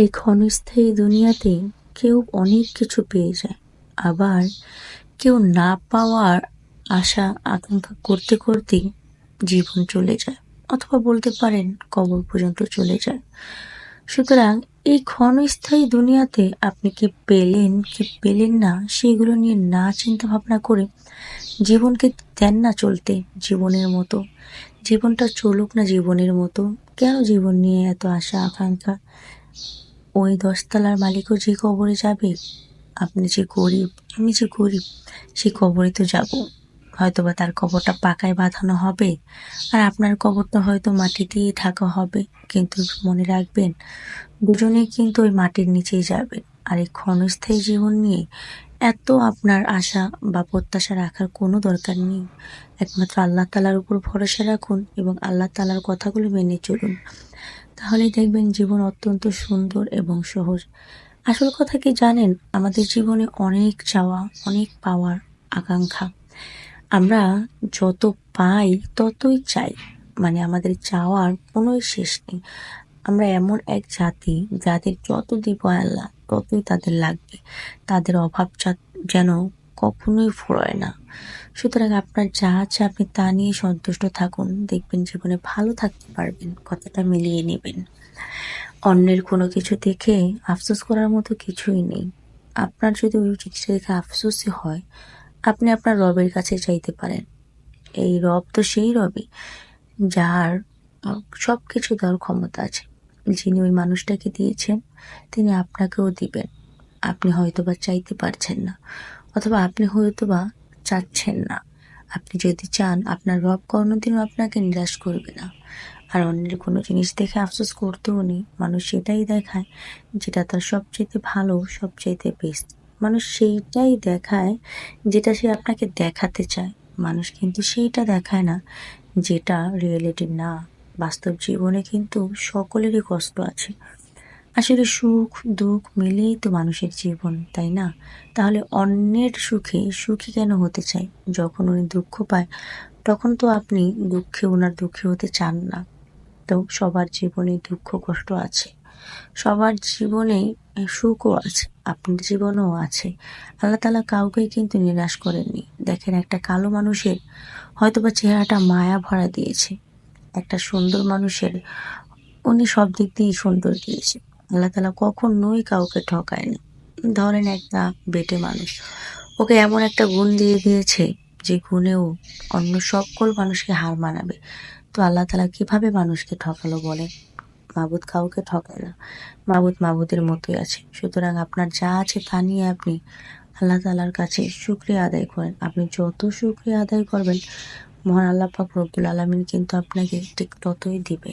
এই ক্ষণস্থায়ী দুনিয়াতে কেউ অনেক কিছু পেয়ে যায়। আবার কেউ না পাওয়ার আশা আকাঙ্ক্ষা করতে করতেই জীবন চলে যায়, অথবা বলতে পারেন কবর পর্যন্ত চলে যায়। সুতরাং এই ক্ষণস্থায়ী দুনিয়াতে আপনি কি পেলেন কি পেলেন না, সেগুলো নিয়ে না চিন্তা ভাবনা করে জীবনকে দেন না চলতে জীবনের মতো, জীবনটা চলুক না জীবনের মতো, কেন জীবন নিয়ে এত আশা, আকাঙ্ক্ষা? ওই দশতলার মালিকও যে কবরে যাবে, আপনি যে গরিব, আমি যে গরিব, সেই কবরে তো যাব। হয়তো বা তার কবরটা পাকায় বাঁধানো হবে, আর আপনার কবরটা হয়তো মাটি দিয়ে ঢাকা হবে। কিন্তু মনে রাখবেন, দুজনেই কিন্তু ওই মাটির নিচেই যাবেন আর এই ক্ষণস্থায়ী জীবন নিয়ে এত আপনার আশা বা প্রত্যাশা রাখার কোনো দরকার নেই। একমাত্র আল্লাহ তালার উপর ভরসা রাখুন এবং আল্লাহ তালার কথাগুলো মেনে চলুন। তাহলেই দেখবেন জীবন অত্যন্ত সুন্দর এবং সহজ। আসল কথা কি জানেন? আমাদের জীবনে অনেক চাওয়া, অনেক পাওয়ার আকাঙ্ক্ষা। আমরা যত পাই ততই চাই। মানে আমাদের চাওয়ার কোনোই শেষ নেই। আমরা এমন এক জাতি যাদের যত দিব আল্লাহ, ততই তাদের লাগবে। তাদের অভাব যেন কখনোই ফুরয় না। সুতরাং আপনার যা আছে আপনি তা নিয়ে সন্তুষ্ট থাকুন। দেখবেন জীবনে ভালো থাকতে পারবেন, কথাটা মিলিয়ে নেবেন। অন্যের কোনো কিছু দেখে আফসোস করার মতো কিছুই নেই। আপনার যদি ওই জিনিসটা দেখে আফসোসই হয়, আপনি আপনার রবের কাছে চাইতে পারেন। এই রব তো সেই রবই, যার সব কিছু দেওয়ার ক্ষমতা আছে। যিনি ওই মানুষটাকে দিয়েছেন, তিনি আপনাকেও দিবেন। আপনি হয়তো বা চাইতে পারছেন না, অথবা আপনি হয়তো বা চাচ্ছেন না। আপনি যদি চান, আপনার রব কোনোদিনও আপনাকে নিরাশ করবে না। আর অন্যের কোনো জিনিস দেখে আফসোস করতেও নেই। মানুষ সেটাই দেখায় যেটা তার সবচেয়ে ভালো সবচেয়ে বেস্ট মানুষ সেইটাই দেখায় যেটা সে আপনাকে দেখাতে চায়। মানুষ কিন্তু সেইটা দেখায় না যেটা রিয়েলিটি না। বাস্তব জীবনে কিন্তু সকলেরই কষ্ট আছে। আসলে সুখ, দুঃখ মিলেই তো মানুষের জীবন, তাই না? তাহলে অন্যের সুখে সুখী কেন হতে চাই? যখন উনি দুঃখ পায়, তখন তো আপনি দুঃখে ওনার দুঃখে হতে চান না। তো সবার জীবনে দুঃখ, কষ্ট আছে। সবার জীবনে সুখও আছে, আপনার জীবনেও আছে। আল্লাহ তালা কাউকেই কিন্তু নিরাশ করেননি। দেখেন, একটা কালো মানুষের হয়তো বা চেহারাটা মায়া ভরা দিয়েছে। একটা সুন্দর মানুষের, উনি সব দিক দিয়েই সুন্দর দিয়েছে। আল্লাহ তালা কখনোই কাউকে ঠকায়নি। ধরেন একটা বেটে মানুষ, ওকে এমন একটা গুণ দিয়ে দিয়েছে যে গুণেও অন্য সকল মানুষকে হার মানাবে। তো আল্লাহ তালা কীভাবে মানুষকে ঠকালো বলে মাবুদ কাউকে ঠকায় না। মাবুদ মাবুদের মতোই আছে। সুতরাং আপনার যা আছে তা নিয়ে আপনি আল্লাহ তালার কাছে শুক্রিয়া আদায় করেন। আপনি যত শুক্রিয়া আদায় করবেন, মহান আল্লাহ পাক আলমিন কিন্তু আপনাকে ঠিক ততই দিবে।